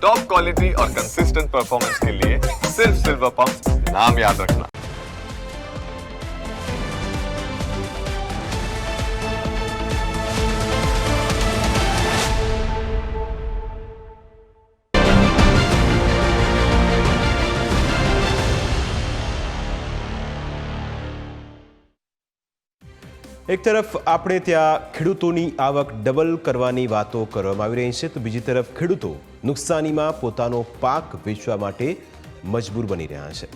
Top quality और consistent performance के लिए सिर्फ सिल्वर पंप नाम याद रखना એક તરફ આપણે ત્યાં ખેડૂતોની આવક ડબલ કરવાની વાતો કરવામાં આવી રહી છે તો બીજી તરફ ખેડૂતો નુકસાનીમાં પોતાનો પાક વેચવા માટે મજબૂર બની રહ્યા છે.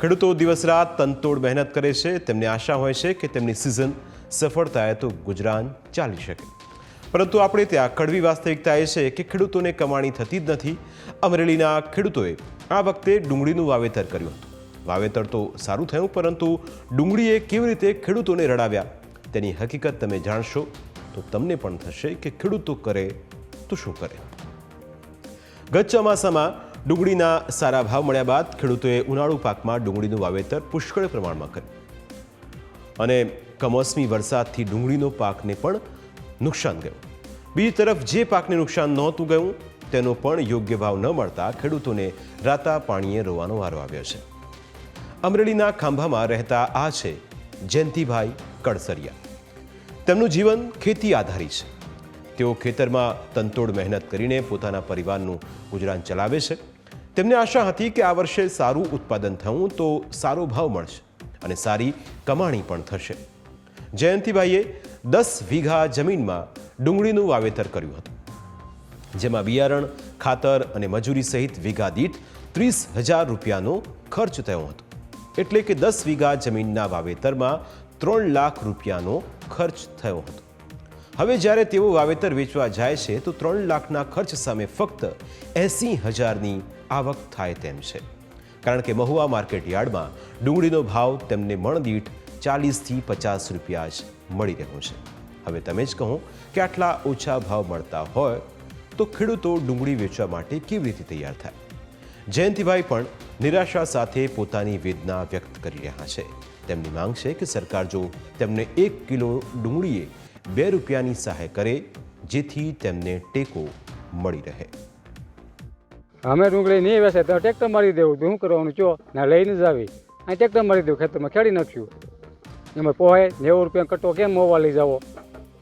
ખેડૂતો દિવસ રાત તનતોડ મહેનત કરે છે. તેમને આશા હોય છે કે તેમની સિઝન સફળ થાય તો ગુજરાન ચાલી શકે. પરંતુ આપણે ત્યાં કડવી વાસ્તવિકતા એ છે કે ખેડૂતોને કમાણી થતી જ નથી. અમરેલીના ખેડૂતોએ આ વખતે ડુંગળીનું વાવેતર કર્યું. હતું વાવેતર તો સારું થયું, પરંતુ ડુંગળીએ કેવી રીતે ખેડૂતોને રડાવ્યા તેની હકીકત તમે જાણશો. તો તમને પણ થશે કે ખેડૂતો કરે તો શું કરે? ગત ચોમાસામાં ડુંગળીના સારા ભાવ મળ્યા બાદ ખેડૂતોએ ઉનાળુ પાકમાં ડુંગળીનું વાવેતર પુષ્કળ પ્રમાણમાં કર્યું. અને કમોસમી વરસાદથી ડુંગળીનો પાકને પણ નુકસાન ગયું. બીજી તરફ જે પાકને નુકસાન નહોતું ગયું, તેનો પણ યોગ્ય ભાવ ન મળતા ખેડૂતોને રાતા પાણીએ રોવાનો વારો આવ્યો છે. અમરેલીના ખાંભામાં રહેતા આ છે જયંતિભાઈ કડસરિયા તેમનું જીવન ખેતી આધારિત છે. તેઓ ખેતરમાં તંતોડ મહેનત કરીને પોતાના પરિવારનું ગુજરાન ચલાવે છે. તેમને આશા હતી કે આ વર્ષે સારું ઉત્પાદન થવું તો સારો ભાવ મળશે અને સારી કમાણી પણ થશે. જયંતિભાઈએ દસ વીઘા જમીનમાં ડુંગળીનું વાવેતર કર્યું હતું. જેમાં બિયારણ, ખાતર અને મજૂરી સહિત વીઘા દીઠ ત્રીસ હજાર રૂપિયાનો ખર્ચ થયો હતો. એટલે કે દસ વીઘા જમીનના વાવેતરમાં ત્રણ લાખ રૂપિયાનો ખર્ચ થયો હતો. હવે જ્યારે તેઓ વાવેતર વેચવા જાય છે, તો ત્રણ લાખના ખર્ચ સામે ફક્ત એંસી હજારની આવક થાય તેમ છે. કારણ કે મહુવા માર્કેટ યાર્ડમાં ડુંગળીનો ભાવ તેમને મણદીઠ ચાલીસથી પચાસ રૂપિયા જ મળી રહ્યો છે. હવે તમે જ કહો કે આટલા ઓછા ભાવ મળતા હોય, તો ખેડૂતો ડુંગળી વેચવા માટે કેવી રીતે તૈયાર થાય? જયંતિભાઈ પણ નિરાશા સાથે પોતાની વેદના વ્યક્ત કરી રહ્યા છે. તેમની માંગ છે કે સરકાર જો તેમને એક કિલો ડુંગળીએ બે રૂપિયાની સહાય કરે જેથી તેમને ટેકો મળી રહે. અમે ડુંગળી નહીં વેસે તો ટ્રેક્ટર મારી દેવું. શું કરવાનું? ચો ના લઈને જ આવી. અહીં ટ્રેક્ટર મારી દેવું ખેતરમાં ખેડી નાખ્યું. એમાં પોહાય નેવું રૂપિયા કટ્ટો કેમ મોવા લઈ જાવો?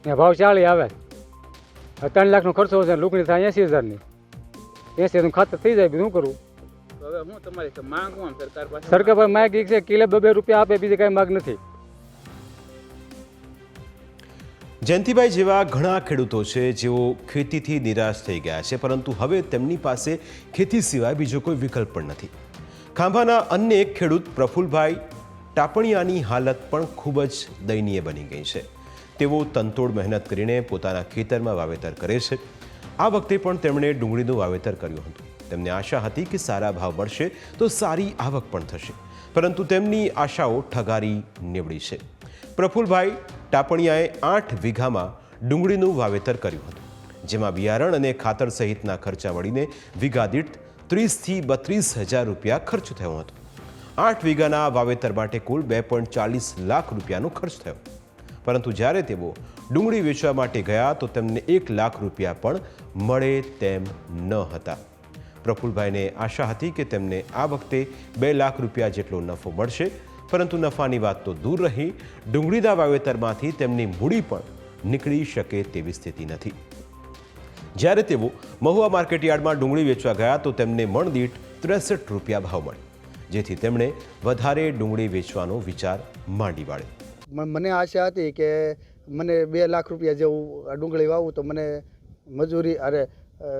ને ભાવ ચાલી આવે. ત્રણ લાખનો ખર્ચો હશે લુકડી થાય એંસી હજારની. એંસી હજારનું ખાતર થઈ જાય શું કરું? તો હવે હું તમારી માંગ સરકાર પાસે? માગ એક છે કિલો બે બે રૂપિયા આપે બીજી કાંઈ માગ નથી. જયંતિભાઈ જેવા ઘણા ખેડૂતો છે, જેઓ ખેતીથી નિરાશ થઈ ગયા છે, પરંતુ હવે તેમની પાસે ખેતી સિવાય બીજો કોઈ વિકલ્પ પણ નથી. ખાંભાના અન્ય એક ખેડૂત પ્રફુલભાઈ ટાપણિયાની હાલત પણ ખૂબ જ દયનીય બની ગઈ છે. તેઓ તનતોડ મહેનત કરીને પોતાના ખેતરમાં વાવેતર કરે છે. આ વખતે પણ તેમણે ડુંગળીનું વાવેતર કર્યું હતું. તેમને આશા હતી કે સારા ભાવ મળશે તો સારી આવક પણ થશે. પરંતુ તેમની આશાઓ ઠગારી નીવડી છે. પ્રફુલભાઈ ટાપણિયાએ આઠ વીઘામાં ડુંગળીનું વાવેતર કર્યું હતું, જેમાં બિયારણ અને ખાતર સહિતના ખર્ચા વળીને વીઘા દીઠ ત્રીસથી બત્રીસ હજાર રૂપિયા ખર્ચ થયો હતો. આઠ વીઘાના વાવેતર માટે કુલ બે પોઈન્ટ ચાલીસ લાખ રૂપિયાનો ખર્ચ થયો. પરંતુ જ્યારે તેઓ ડુંગળી વેચવા માટે ગયા તો તેમને એક લાખ રૂપિયા પણ મળે તેમ ન હતા. પ્રફુલભાઈને આશા હતી કે તેમને આ વખતે બે લાખ રૂપિયા જેટલો નફો મળશે પરંતુ નફાની વાત તો દૂર રહી. ડુંગળીના વાવેતરમાંથી તેમની મૂડી પણ નીકળી શકે તેવી સ્થિતિ નથી. જ્યારે તેઓ મહુવા માર્કેટ યાર્ડમાં ડુંગળી વેચવા ગયા તો તેમને મણદીઠ ત્રેસઠ રૂપિયા ભાવ મળ્યો, જેથી તેમણે વધારે ડુંગળી વેચવાનો વિચાર માંડી વાળ્યો. મને આશા હતી કે મને બે લાખ રૂપિયા જેવું ડુંગળી વાવું તો મને મજૂરી, અરે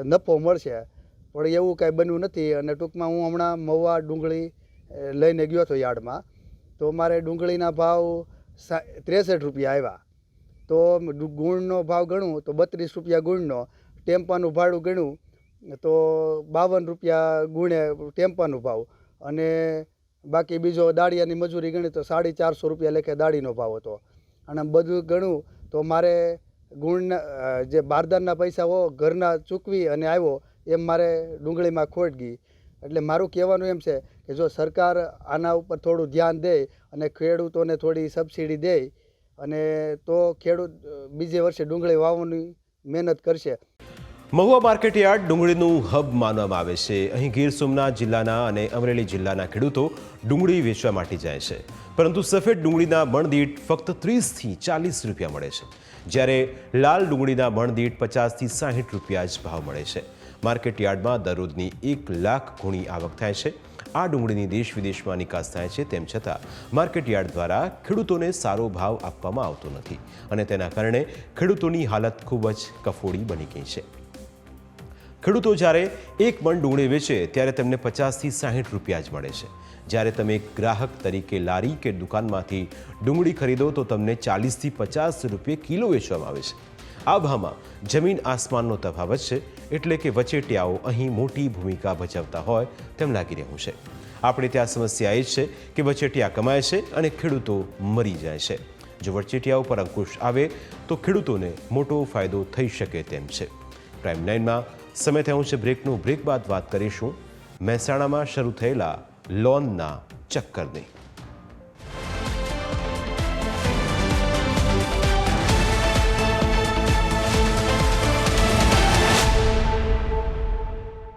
નફો મળશે. પણ એવું કાંઈ બન્યું નથી અને ટૂંકમાં હું હમણાં મહુવા ડુંગળી લઈને ગયો હતો યાર્ડમાં. તો મારે ડુંગળીના ભાવ ત્રેસઠ રૂપિયા આવ્યા તો ગુણનો ભાવ ગણું, તો બત્રીસ રૂપિયા ગુણનો, ટેમ્પાનું ભાડું ગણું, તો બાવન રૂપિયા ગુણે ટેમ્પાનું ભાવ. અને બાકી બીજો દાળિયાની મજૂરી ગણી તો સાડી ચારસો રૂપિયા લેખે દાળીનો ભાવ હતો. અને બધું ગણું, તો મારે ગુણના જે બારદાનના પૈસા હો, ઘરના ચૂકવી અને આવ્યો, એમ મારે ડુંગળીમાં ખોટ ગઈ. એટલે મારું કહેવાનું એમ છે કે જો સરકાર આના ઉપર થોડું ધ્યાન દે અને ખેડૂતોને થોડી સબસિડી દે અને તો ખેડૂત બીજે વર્ષે ડુંગળી વાવવાની મહેનત કરશે. મહુવા માર્કેટયાર્ડ ડુંગળીનું હબ માનવામાં આવે છે. અહીં ગીર સોમનાથ જિલ્લાના અને અમરેલી જિલ્લાના ખેડૂતો ડુંગળી વેચવા માટે જાય છે. પરંતુ સફેદ ડુંગળીના મણદીઠ ફક્ત ત્રીસથી ચાલીસ રૂપિયા મળે છે. જ્યારે લાલ ડુંગળીના મણદીઠ પચાસથી સાહીઠ રૂપિયા જ ભાવ મળે છે. માર્કેટયાર્ડમાં દરરોજની એક લાખ ગુણી આવક થાય છે. આ ડુંગળીની દેશ વિદેશમાં નિકાસ થાય છે તેમ છતાં માર્કેટયાર્ડ દ્વારા ખેડૂતોને સારો ભાવ આપવામાં આવતો નથી અને તેના કારણે ખેડૂતોની હાલત ખૂબ જ કફોડી બની ગઈ છે. ખેડૂતો જ્યારે એક મણ ડુંગળી વેચે ત્યારે તેમને પચાસથી સાહીઠ રૂપિયા જ મળે છે. જ્યારે તમે ગ્રાહક તરીકે લારી કે દુકાનમાંથી ડુંગળી ખરીદો તો તમને ચાલીસથી પચાસ રૂપિયે કિલો વેચવામાં આવે છે. આ ભાવમાં જમીન આસમાનનો તફાવત છે એટલે કે વચેટિયાઓ અહીં મોટી ભૂમિકા ભજવતા હોય તેમ લાગી રહ્યું છે. આપણે ત્યાં સમસ્યા એ છે કે વચેટિયા કમાય છે અને ખેડૂતો મરી જાય છે. જો વચેટિયાઓ પર અંકુશ આવે તો ખેડૂતોને મોટો ફાયદો થઈ શકે તેમ છે. પ્રાઇમ નાઇનમાં સમય થયો છે બ્રેકનું. બ્રેક બાદ વાત કરીશું. મહેસાણામાં શરૂ થયેલા લોનના ચક્કરની.